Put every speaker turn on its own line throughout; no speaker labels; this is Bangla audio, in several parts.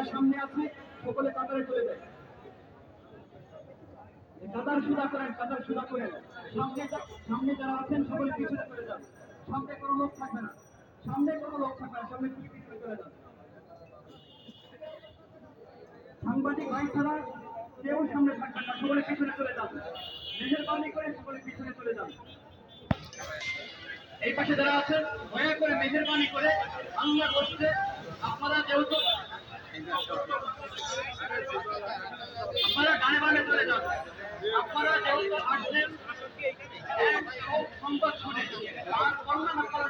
যারা সামনে আছে, সকলে কাতারে চলে যায়। কাতার সুদা করেন, কাতার সুদা করেন। সামনে সামনে যারা আছেন, সকলে পিছনে চলে যান। সামনে কোনো লোক থাকবে না। সামনে কোনো লোক থাকবে না, সামনে পিছনে চলে যান। সাংবাদিক ভাই ছাড়া কেউ সামনে না, সকলে পিছনে চলে যান। মেহরবানি করে সকলে পিছনে চলে যান। এই পাশে যারা আছেন, দয়া করে মেহরবানি করে আল্লাহ করছে আপনারা যেহেতু আপনারা ডানে বামে চলে যান আপনারা যেহেতু আসছেন এক সংবাদ শুনে তার কল্যাণ আপনারা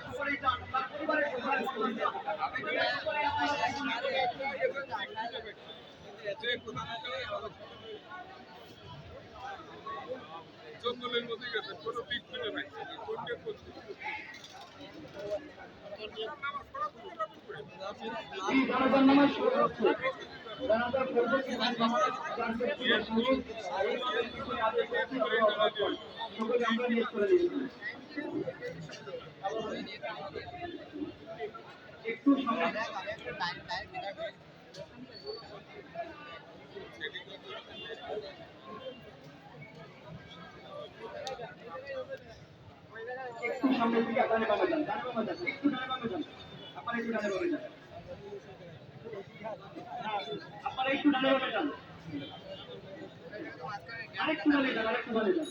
জঙ্গলের মধ্যে গেছে কোনো পিক খুঁজে নাই কোনটা করছে
নামাজ পরবর্তী নামাজ জানতে একটু সময় একটু সামনের দিকে একটু আপনারা একটু ডানে যান। আপনারা একটু ডানে যান। আরেকটু ডানে যান আরেকটু ডানে যান।